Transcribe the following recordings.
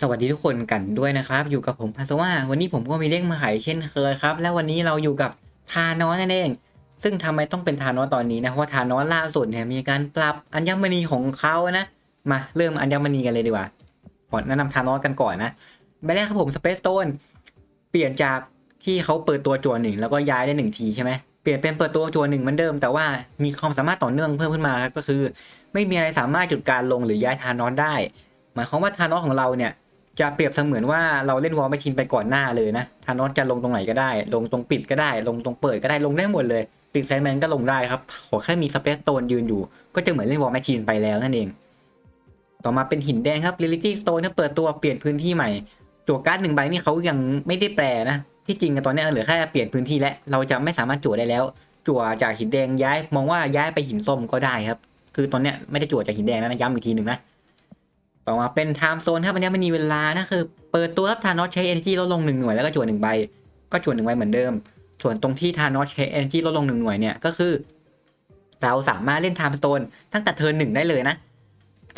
สวัสดีทุกคนกันด้วยนะครับ อยู่กับผมพัสว่าวันนี้ผมก็มีเลขมาขายเช่นเคยครับ และวันนี้เราอยู่กับทานอสนั่นเอง ซึ่งทำไมต้องเป็นทานอสตอนนี้นะเพราะทานอสล่าสุดเนี่ยมีการปรับอัญมณีของเขานะมาเริ่มอัญมณีกันเลยดีกว่าขอแนะนำทานอสกันก่อนนะใบแรกครับผมสเปซโตนเปลี่ยนจากที่เขาเปิดตัวจัวหนึ่งแล้วก็ย้ายได้หนึ่งทีใช่ไหมเปลี่ยนเป็นเปิดตัวจัวหนึ่งเหมือนเดิมแต่ว่ามีความสามารถต่อเนื่องเพิ่มขึ้นมาครับก็คือ ไม่มีอะไรสามารถหยุดการลงหรือย้ายทานอสได้ หมายความว่าทานอสของเราเนี่ยจะเปรียบเสมือนว่าเราเล่นวอลแมชชีนไปก่อนหน้าเลยนะทานอสจะลงตรงไหนก็ได้ ลงตรงปิดก็ได้ ลงตรงเปิดก็ได้ ลงได้หมดเลย ติดไซแมนก็ลงได้ครับ ขอแค่มีสเปซโตนยืนอยู่ ก็จะเหมือนเล่นวอลแมชชีนไปแล้วนั่นเอง ต่อมาเป็นหินแดงครับ Reality Stone ถ้าเปิดตัวเปลี่ยนพื้นที่ใหม่จั่วการ์ดหนึ่งใบนี่เขายังไม่ได้แปลนะ ที่จริงตอนนี้เหลือแค่เปลี่ยนพื้นที่แล้วเราจะไม่สามารถจั่วได้แล้ว จั่วจากหินแดงย้าย มองว่าย้ายไปหินส้มก็ได้ครับ คือตอนนี้ไม่ได้จั่วจากหินแดงนะย้ำอีกทีหนึ่งนะ ต่อมาเป็น time zone ครับอันนี้มันมีเวลานะคือเปิดตัวครับทานอสใช้ energy ลดลงหนึ่งหน่วยแล้วก็จั่วหนึ่งใบ ก็จั่วหนึ่งใบเหมือนเดิม ส่วนตรงที่ทานอสใช้ energy ลดลงหนึ่งหน่วยเนี่ยก็คือ เราสามารถเล่น time zone ตั้งแต่เทิร์นหนึ่งได้เลยนะ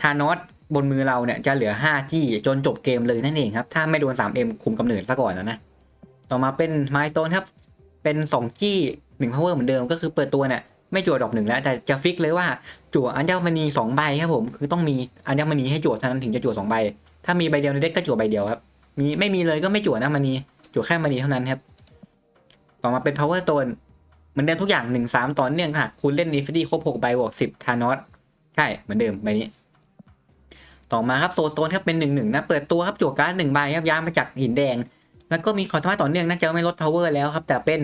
ทานอสบนมือเราเนี่ยจะเหลือ 5 จี้จนจบเกมเลยนั่นเองครับ ถ้าไม่โดน 3M คุมกำเนิดซะก่อนนะนะ ต่อมาเป็น milestone ครับ เป็น 2 จี้1 power เหมือนเดิมก็คือเปิดตัวเนี่ย ไม่จั่วดอกหนึ่งแล้ว แต่จะฟิกเลยว่าจั่วอัญมณีสองใบครับผม คือต้องมีอัญมณีให้จั่วเท่านั้นถึงจะจั่วสองใบ ถ้ามีใบเดียวในเด็กก็จั่วใบเดียวครับ มีไม่มีเลยก็ไม่จั่วนะมณีจั่วแค่มณีเท่านั้นครับ ต่อมาเป็น power stone เหมือนเดิมทุกอย่างหนึ่งสามต่อเนื่องค่ะคุณเล่น infinity ครบหกใบบวกสิบทานอสใช่เหมือนเดิมใบนี้ ต่อมาครับโซสโตนครับเป็นหนึ่งหนึ่งนะเปิดตัวครับจั่วการ์ดหนึ่งใบครับย้ายมาจากหินแดง แล้วก็มีความสามารถต่อเนื่องนะจะไม่ลด power แล้วครับแต่เป็น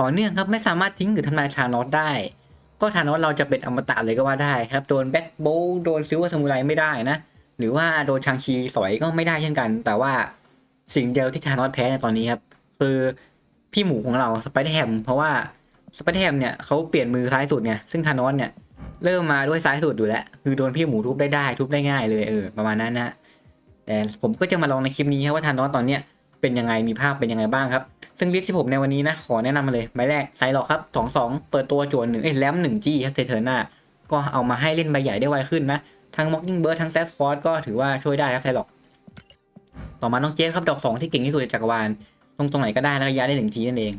ต่อเนื่องครับไม่สามารถทิ้งหรือทำลายทานอสได้ ก็ทานอสเราจะเป็นอมตะเลยก็ว่าได้ครับ โดนแบ็คโบโดนซิลเวอร์ซามูไรไม่ได้นะ หรือว่าโดนชางชีสอยก็ไม่ได้เช่นกัน แต่ว่าสิ่งเดียวที่ทานอสแพ้ในตอนนี้ครับ คือพี่หมูของเราสไปเดอร์แฮมเพราะว่าสไปเดอร์แฮมเนี่ยเขาเปลี่ยนมือซ้ายสุดเนี่ยซึ่งทานอสเนี่ยเริ่มมาด้วยซ้ายสุดอยู่แล้ว คือโดนพี่หมูทุบได้ได้ทุบได้ง่ายเลยเออประมาณนั้นนะแต่ผมก็จะมาลองในคลิปนี้ครับว่าทานอสตอนเนี้ย เป็นยังไงมีภาพเป็นยังไงบ้างครับ ซึ่งลิสต์ที่ผมในวันนี้นะขอแนะนำมาเลยใบแรกไซหลอกครับสองสองเปิดตัวโจนหนึ่งเอ้ยแลมหนึ่งจี้ครับเทอร์หน้าก็เอามาให้เล่นใบใหญ่ได้ไวขึ้นนะ ทั้งม็อกกิ้งเบิร์ดทั้งแซสฟอร์ดก็ถือว่าช่วยได้ครับไซหลอก ต่อมาน้องเจฟครับดอกสองที่เก่งที่สุดในจักรวาลลงตรงไหนก็ได้แล้วก็ย้ายได้หนึ่งทีนั่นเอง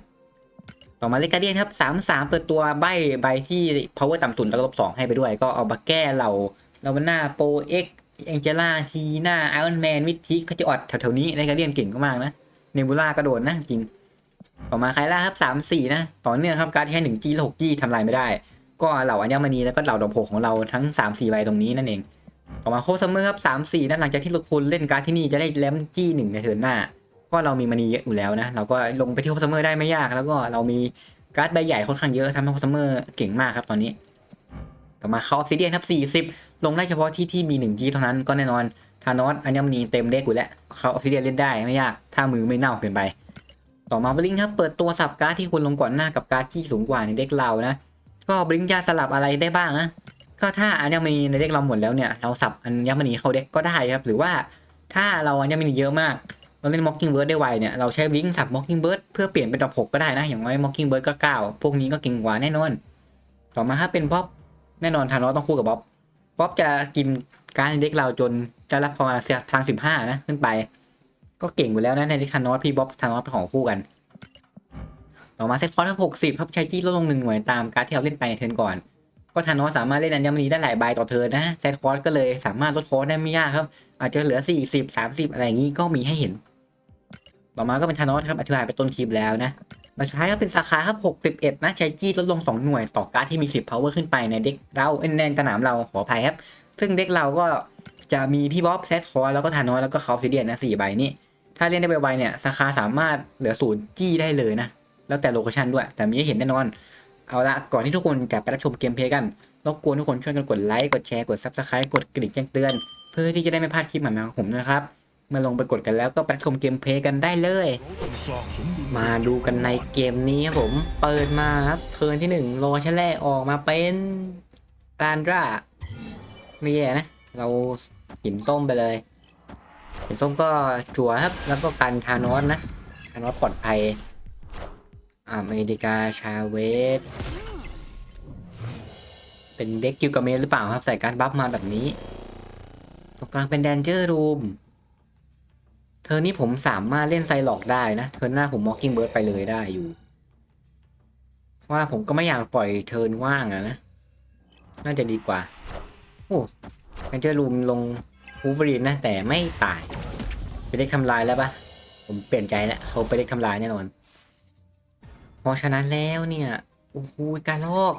ต่อมาเลกาเดียนครับสามสามเปิดตัวใบใบที่ power ต่ำสุดแล้วลบสองให้ไปด้วย ก็เอามาแก้เหล่าลาวาน่าโปเอ็ก แองเจล่าทีน่าไอรอนแมนวิทิกพัชออดแถวๆนี้เลกาเดียนเก่งมากนะเนบูล่าก็โดนนะจริง ต่อมาไคล่าครับสามสี่นะ ต่อเนื่องครับการดแค่หนึ่งจีหกจีทำลายไม่ได้ ก็เหล่าอัญมณีแล้วก็เหล่าดอกโผของเราทั้งสามสี่ใบตรงนี้นั่นเอง ต่อมาโคซัมเมอร์ครับสามสี่นะหลังจากที่เราคุณเล่นการ์ดที่นี่จะได้แลมจี้หนึ่งในเทิร์นหน้า ก็เรามีมณีเยอะอยู่แล้วนะเราก็ลงไปที่โคซัมเมอร์ได้ไม่ยาก แล้วก็เรามีการ์ดใบใหญ่ค่อนข้างเยอะทำให้โคซัมเมอร์เก่งมากครับตอนนี้ ต่อมาคาออฟซิเดียนครับสี่สิบลงได้เฉพาะที่ที่มีหนึ่งจีเท่านั้นก็แน่นอนทานอสอัญมณีเต็มเด็กอยู่แล้วคาออฟซิเดียนเล่นได้ไม่ยาก ถ้ามือไม่เน่าเกินไป ต่อมาบลิงครับ เปิดตัวสับการ์ดที่คุณลงก่อนหน้ากับการ์ดที่สูงกว่าในเด็กเรานะ ก็บลิงจะสลับอะไรได้บ้างนะ ก็ถ้าอัญมณีในเด็กเราหมดแล้วเนี่ย เราสับอัญมณีเข้าเด็กก็ได้ครับ หรือว่าถ้าเราอัญมณีเยอะมากเราเล่น Mocking Bird ได้ไวเนี่ย เราใช้บลิงสับ Mocking Bird เพื่อเปลี่ยนเป็นดอกหกก็ได้นะ อย่างน้อย Mocking Bird ก็เก้าพวกนี้ก็เก่งกว่าแน่นอน ต่อมาถ้าเป็นบ๊อบ แน่นอนทานอสต้องคู่กับบ๊อบบ๊อบจะกินการดในเด็กเราจนจะรับประมาณเสียทางสิบห้านะขึ้นไป ก็เก่งอยู่แล้วนะในเด็กทานอสพี่บ๊อบทานอสเป็นของคู่กัน ต่อมาเซตคอร์สหกสิบครับใช้จี้ลดลงหนึ่งหน่วยตามการที่เราเล่นไปในเทิร์นก่อน ก็ทานอสสามารถเล่นอัญมณีได้หลายใบต่อเทิร์นนะเซตคอร์สก็เลยสามารถลดคอร์สได้ไม่ยากครับอาจจะเหลือ40 30อะไรอย่างนี้ก็มีให้เห็น ต่อมาก็เป็นทานอสครับอธิบายไปต้นคลิปแล้วนะ มาสุดท้ายก็เป็นสาขาครับ61 นะ ใช้จี้ลดลง 2 หน่วยต่อการดที่มี 10 power ขึ้นไปในเด็กเราเอ็นแนนสนามเราขออภัยครับ ซึ่งเด็กเราก็จะมีพี่บ๊อบเซตคอร์แล้วก็ทานอสแล้วก็คาร์ซิเดียนนะสี่ใบนี้ถ้าเล่นได้ไวๆเนี่ยสาขาสามารถเหลือศูนย์จี้ได้เลยนะ แล้วแต่โลเคชันด้วย แต่มีให้เห็นแน่นอน เอาละก่อนที่ทุกคนจะไปรับชมเกมเพลย์กันรบกวนทุกคนช่วยกันกดไลค์กดแชร์กด Subscribe กดกระดิ่งแจ้งเตือน เพื่อที่จะได้ไม่พลาดคลิปใหม่ๆของผมนะครับ มาลงไปกดกันแล้วก็ไปชมเกมเพลย์กันได้เลย มาดูกันในเกมนี้ครับผมเปิดมาครับเทิร์นที่หนึ่งโรชแรกออกมาเป็นซานดราไม่แย่นะ เราหินส้มไปเลยหินส้มก็จั่วครับ แล้วก็กันทานอสนะทานอสปลอดภัยอเมริกาชาเวสเป็นเด็กกิวกาเมสหรือเปล่าครับ ใส่การบัฟมาแบบนี้ ตรงกลางเป็นแดนเจอร์รูม เธอนี่ผมสามารถเล่นไซหลอกได้นะ เทิร์นหน้าผมมอ k กิ้งเบิร์ดไปเลยได้อยู่ เพราะว่าผมก็ไม่อยากปล่อยเทิร์นว่างอะนะ น่าจะดีกว่า โอ้แอนเจอร์รูมลงฮูฟรีนนะ แต่ไม่ตาย ไปเด็กทำลายแล้วปะผมเปลี่ยนใจแล้วเขาไปเด็กทำลายแน่นอน เพราะฉะนั้นแล้วเนี่ยโอ้โหการลอก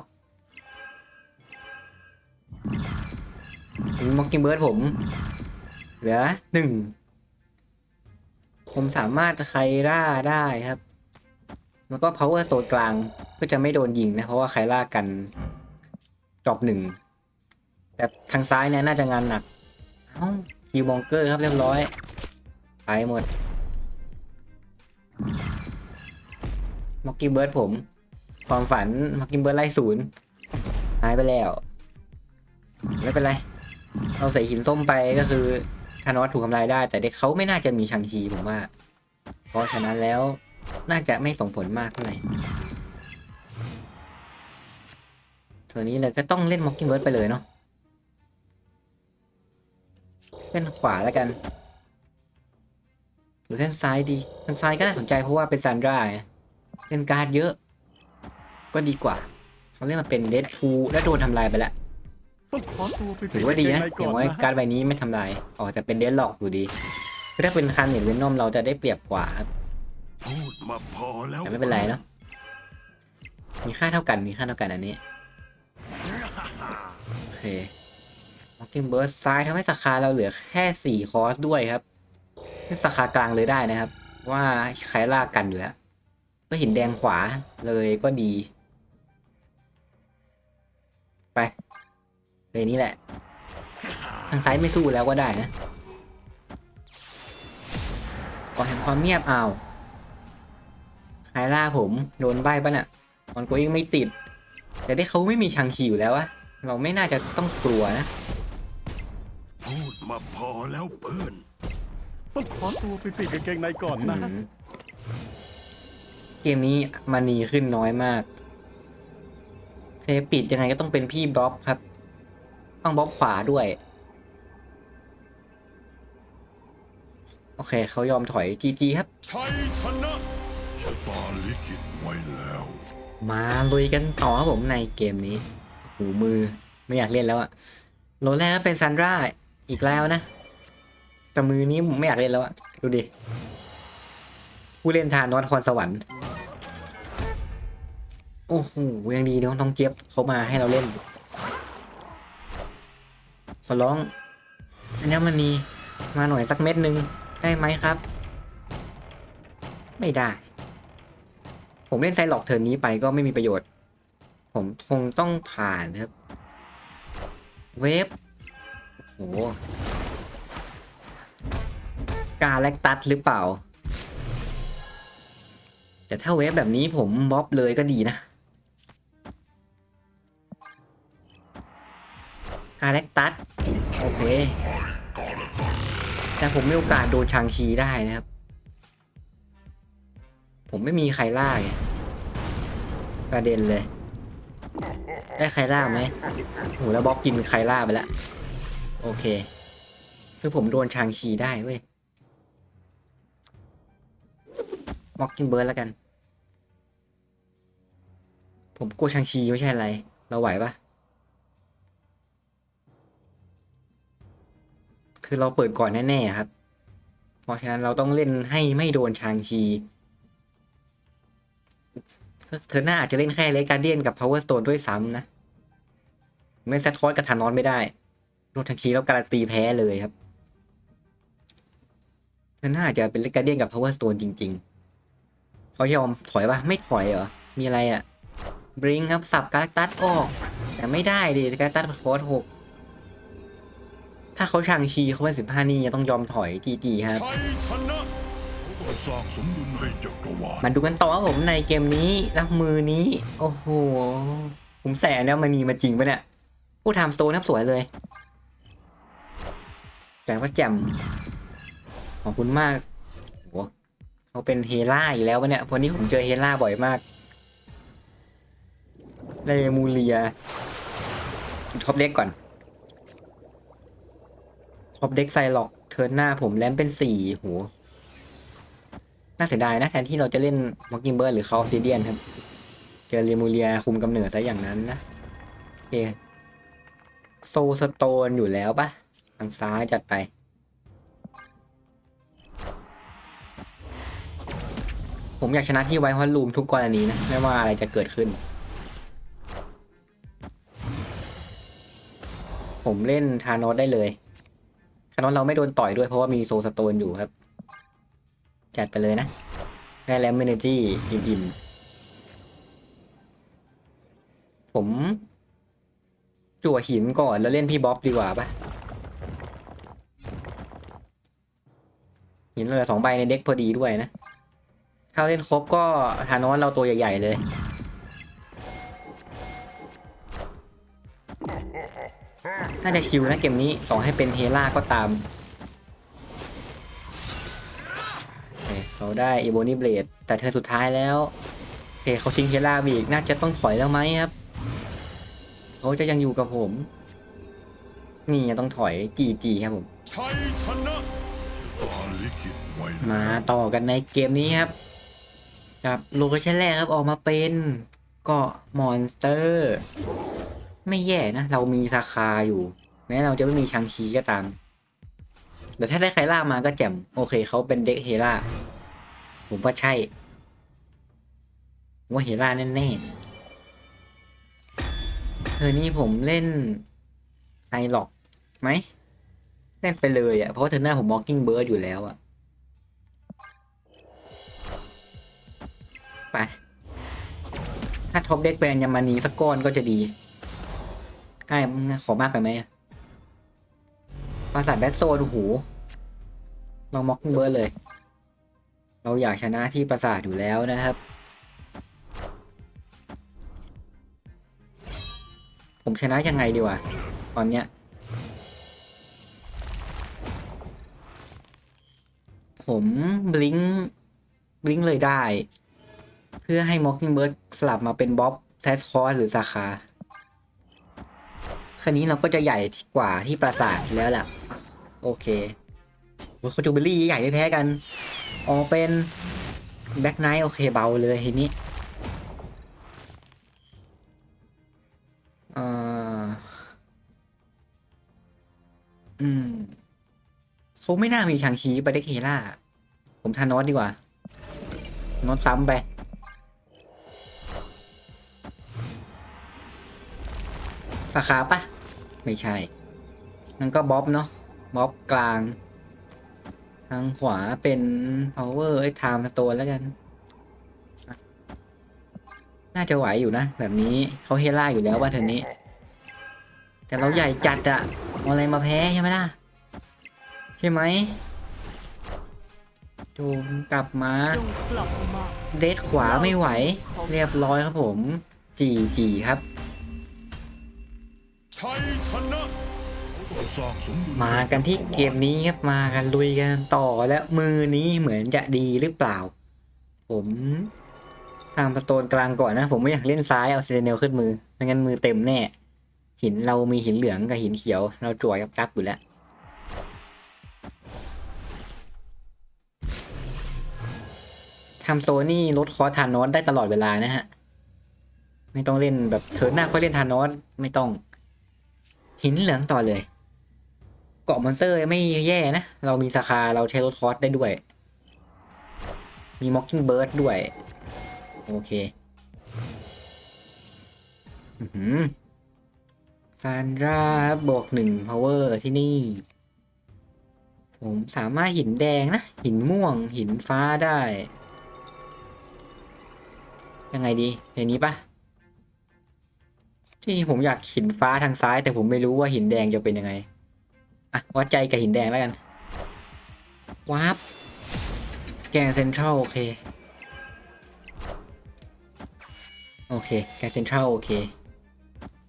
มอ k กิ้งเบิร์ดผม เหลือหนึ่ง ผมสามารถไคร่าได้ครับ แล้วก็ power ตัวกลางก็จะไม่โดนยิงนะ เพราะว่าไคร่ากันดรอปหนึ่ง แต่ทางซ้ายเนี่ยน่าจะงานหนัก เอ้าคิวบองเกอร์ครับเรียบร้อย ไปหมดม o กกี้เบิร์ดผม ความฝันม o กกี้เบิร์ดไล่ศูนย์หายไปแล้ว ไม่เป็นไร เราใส่หินส้มไปก็คือ ธานอสถูกทำลายได้ แต่เด็กเขาไม่น่าจะมีชังชีผมว่า เพราะฉะนั้นแล้วน่าจะไม่ส่งผลมากเท่าไหร่เทอนี้เลยก็ต้องเล่นม็อกกิ้งเบิร์ดไปเลยเนาะเล่นขวาแล้วกันหรือเล่นซ้ายดีเล่นซ้ายก็น่าสนใจเพราะว่าเป็นซันดราเล่นการ์ดเยอะ ก็ดีกว่าเขาเล่นมาเป็นเดดฟูและโดนทำลายไปแล้ว ต้องขอตัวไปถือว่าดีนะเกมอใก่ย่างน้อยะการดใบนี้ไม่ทำลายออกจะเป็นเดนหลอกอยู่ดีคือถ้าเป็นคันเห็นเวนนอมเราจะได้เปรียบกว่าครับพูดมาพอแล้วแต่ไม่เป็นไรเนาะมีค่าเท่ากันมีค่าเท่ากันอันนี้โอเคมอ k กิ้งเบิร์ดซ้ายทำให้สาขาเราเหลือแค่สี่คอร์สด้วยครับเป็นสาขากลางเลยได้นะครับ ว่าใครลากกันอยู่แล้ว ก็เห็นแดงขวาเลยก็ดี ไป เลยนี้แหละ ทางซ้ายไม่สู้แล้วก็ได้นะก่อนแห่งความเงียบอ้าวใครล่าผมโดนใบปะเนี่ยมันก็ยังไม่ติด แต่ได้เขาไม่มีชังคีอยู่แล้วอะเราไม่น่าจะต้องกลัวนะ พูดมาพอแล้วเพื่อน ต้องขอตัวไปเปลี่ยนกางเกงในก่อนนะอืมเกมนี้มานีขึ้นน้อยมากเทปิดยังไงก็ต้องเป็นพี่บ๊อบครับ ต้องบ๊อบขวาด้วย โอเคเขายอมถอยจีจีครับชัยชนะชะตาลิขิตไว้แล้ว มาลุยกันต่อครับผมในเกมนี้หูมือไม่อยากเล่นแล้วอะโรลแรกก็เป็นซันดราอีกแล้วนะแต่มือนี้ผมไม่อยากเล่นแล้วอะดูดิผู้เล่นทานนครสวรรค์โอ้โหยังดีน้องน้องเจี๊ยบเขามาให้เราเล่น ขอร้องอันนี้มันนีมาหน่อยสักเม็ดหนึ่งได้ไหมครับ ไม่ได้ ผมเล่นไซหลอกเทิร์นนี้ไปก็ไม่มีประโยชน์ ผมคงต้องผ่านครับ เวฟโอ้โหกาแลกตัสหรือเปล่า แต่ถ้าเวฟแบบนี้ผมบ๊อบเลยก็ดีนะ กาแลกตัส โอเค แต่ผมมีโอกาสโดนชางชีได้นะครับ ผมไม่มีใครล่าไงประเด็นเลย ได้ใครล่าไหมโหแล้วบ๊อบกินใครล่าไปแล้วโอเค คือผมโดนชางชีได้เว้ยม็อกกิ้งเบิร์ดแล้วกัน ผมกลัวชางชีไม่ใช่อะไร เราไหวปะ คือเราเปิดก่อนแน่ๆครับ เพราะฉะนั้นเราต้องเล่นให้ไม่โดนชางชีเธอหน้าอาจจะเล่นแค่เลกาเดียนกับ Power Stone ด้วยซ้ำนะ ไม่ซัดทอสกับธานอนไม่ได้โดนทังคีแล้วการันตีแพ้เลยครับเธอหน้าอาจจะเป็นเลกาเดียนกับ Power Stone จริง ๆ เขายอมถอยปะไม่ถอยเหรอ มีอะไรอะ่ะบริงครับสับการ์ตัสออก แต่ไม่ได้ดิการ์ตัสคอร์สหก ถ้าเขาช่างชีเขาเป็นสิบห้านี่ยังต้องยอมถอยจีจีครับชัยชนะต้องสร้างสมดุลให้จักรวาลมาดูกันต่อครับผมในเกมนี้รับมือนี้ โอ้โหผมแสนแล้วมันมีมาจริงปะเนี่ยผู้ทำสโตนครับสวยเลยแต่ว่าแจ่มขอบคุณมากโหเขาเป็นเฮล่าอีกแล้ววะเนี่ยวันนี้ผมเจอเฮล่าบ่อยมากเลมูเลียท็อปเด็กก่อน ท็อปเด็กไซล็อกเทิร์นหน้าผมแลมเป็นสี่โหน่าเสียดายนะแทนที่เราจะเล่นมอ k กิ n เบิร์ดหรือคาซิเดียนครับ เจอเรมูเลียคุมกำเนิดซะอย่างนั้นนะโอเคโซสโตนอยู่แล้วปะทางซ้ายจัดไป ผมอยากชนะที่ไวท์ฮอลลูมทุกกรณีนะ ไม่ว่าอะไรจะเกิดขึ้น ผมเล่นทานอสได้เลย ทานอสเราไม่โดนต่อยด้วยเพราะว่ามีโซสโตนอยู่ครับ จัดไปเลยนะ ได้แล้วเมเนจี้อิ่มๆ ผม จั่วหินก่อนแล้วเล่นพี่บ๊อบดีกว่าปะหินเหลือสองใบในเด็กพอดีด้วยนะ ถ้าเล่นครบก็ทานอสเราตัวใหญ่ ๆ เลย น่าจะชิวนะเกมนี้ต่อให้เป็นเฮล่าก็ตามเขาได้อีโบนี่เบลดแต่เธอสุดท้ายแล้วเคเขาทิ้งเฮล่าอีกน่าจะต้องถอยแล้วไหมครับเขาจะยังอยู่กับผม นี่ต้องถอยจีจีครับผมมาต่อกันในเกมนี้ครับกับโลเคชั่นแรกครับออกมาเป็นเกาะมอนสเตอร์ ไม่แย่นะ เรามีซาคาอยู่ แม้เราจะไม่มีชังชีก็ตาม แต่ถ้าได้ไคล่ามาก็แจ่ม โอเคเขาเป็นเด็กเฮล่า ผมว่าใช่ ว่าเฮล่าแน่ๆเธอนี่ผมเล่นไซล็อกไหมเล่นไปเลยอะ่ะ เพราะว่าเธอหน้าผมมอ k กิ้งเบิร์ดอยู่แล้วอะ่ะ ไป ถ้าท็อปเด็กแบนยามานีสักก้อนก็จะดี ใกล้ขอมากไปไหมปราสาทแบ็กโซนโอ้โหเราม็อกเบิร์เลย เราอยากชนะที่ปราสาทอยู่แล้วนะครับ ผมชนะยังไงดีวะตอนเนี้ยผมบลิงบลิงเลยได้ เพื่อให้ Mockingbird สลับมาเป็นบ๊อบแซสคอร์หรือสาขา คันนี้เราก็จะใหญ่กว่าที่ปราสาทแล้วล่ะ โอเคโอ้ยโคจูเบอรี่ใหญ่ไม่แพ้กันออกเป็นแบ็กไนท์โอเคเบาเลยทีนี้อ่าอืมเขาไม่น่ามีชังชีไปเด็กเฮล่า ผมทานอสดีกว่านอสซ้ำไปสาขาปะ ไม่ใช่นั่นก็บ๊อบเนาะบ๊อบกลาง ทางขวาเป็น power ไอ้ time stone แล้วกันอะน่าจะไหวอยู่นะ แบบนี้เขาเฮล่าอยู่แล้วว่าเทอร์นี้ แต่เราใหญ่จัดอะเอาอะไรมาแพ้ใช่ไหมล่ะ ใช่ไหมจูมกลับมาจงกลับมา เดทขวาไม่ไหว เรียบร้อยครับผม จีจีครับ ชัยชนะสร้างสมดุลมากันที่เกมนี้ครับมากันลุยกันต่อและมือนี้เหมือนจะดีหรือเปล่า ผมทำประตูกลางก่อนนะ ผมไม่อยากเล่นซ้ายเอาเซเนลขึ้นมือไม่งั้นมือเต็มแน่ หินเรามีหินเหลืองกับหินเขียว เราจั่วยับยับอยู่แล้วทำโซนี่ลดคอทานอสได้ตลอดเวลานะฮะ ไม่ต้องเล่นแบบเทิร์นหน้าค่อยเล่นทานอสไม่ต้อง หินเหลืองต่อเลย เกาะมอนสเตอร์ไม่แย่นะ เรามีสาขาเราใช้รถคอสได้ด้วย มีม็อกกิ้งเบิร์ดด้วย โอเคซานดราบวกหนึ่งพาวเวอร์ที่นี่ ผมสามารถหินแดงนะ หินม่วงหินฟ้าได้ ยังไงดีในนี้ปะ ที่ผมอยากหินฟ้าทางซ้าย แต่ผมไม่รู้ว่าหินแดงจะเป็นยังไง อะวัดใจกับหินแดงแล้วกันวาร์ปแกนเซ็นทรัลโอเคโอเคแกนเซ็นทรัลโอเค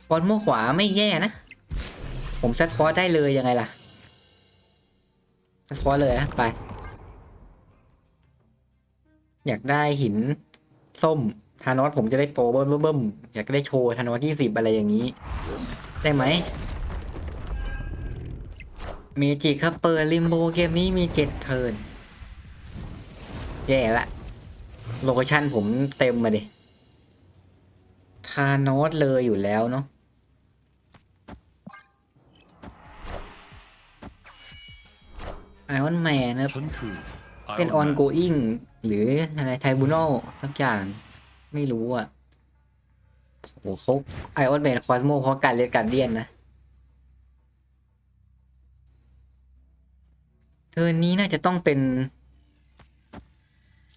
ฟอนโมขวาไม่แย่นะ ผมซัดฟอสได้เลยยังไงล่ะซัดฟอสเลยนะไป อยากได้หินส้ม ธานอสผมจะได้โตเบิ้มเบิ้มอยากได้โชว์ธานอสยี่สิบอะไรอย่างนี้ ได้ไหมเมจิครับเปิดลิมโบเกมนี้มีเจ็ดเทิร์นแย่ละ โลเคชั่นผมเต็มมาดิทานอสเลยอยู่แล้วเนาะไอออนแมนนะครับฉันคือเป็น Iron Man ongoing หรืออะไร tribunal สักอย่าง ไม่รู้อะโอ้เขาไอออนแมนคอสโมเพราะการเรียนการเดียนนะ เธอนี้น่าจะต้องเป็น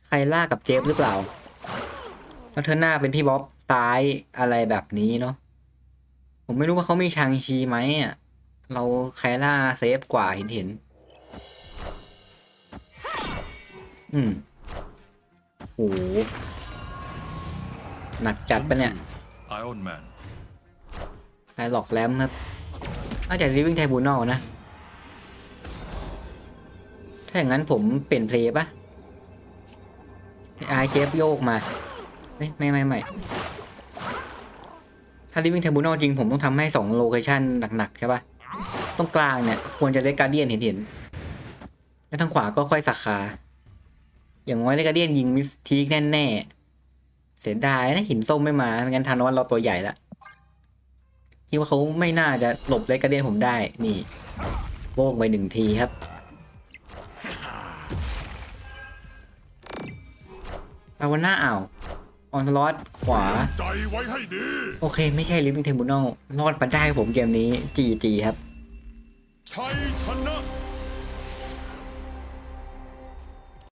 ไคล่ากับเจฟหรือเปล่า แล้วเธอหน้าเป็นพี่บ๊อบซ้ายอะไรแบบนี้เนาะ ผมไม่รู้ว่าเขามีชางชีไหมอะ เราไคล่าเซฟกว่าเห็นเห็น อืมโห หนักจัดปะเนี่ยไอออนแมนไอหลอกแรมครับน่าจะริวิ่งไทบูนอลนะ ถ้าอย่างนั้นผมเปลี่ยนเพลย์ปะไอเจฟโยกมาเอ้ยไม่ไม่ไม่ถ้าริวิ่งไทบูนอลจริงผมต้องทำให้สองโลเคชันหนักๆใช่ปะตรงกลางเนี่ย ควรจะได้การเดียนเห็นเห็นๆแล้วทางขวาก็ค่อยสักขาอย่างน้อยเลกาเดียนยิงมิสทีกแน่ๆ เสียดายนะหินส้มไม่มาไม่งั้นทานอนเราตัวใหญ่ละคิดว่าเขาไม่น่าจะหลบเลกาเดียนผมได้ นี่โบกไปหนึ่งทีครับปาวาน่าอ่าว ออนสล็อตขวา ใจไว้ให้ดี โอเค ไม่ใช่ลิฟ i ิ g งเทมบ n นรอดมาได้ผมเกมนี้จีจีครับ ชัยชนะ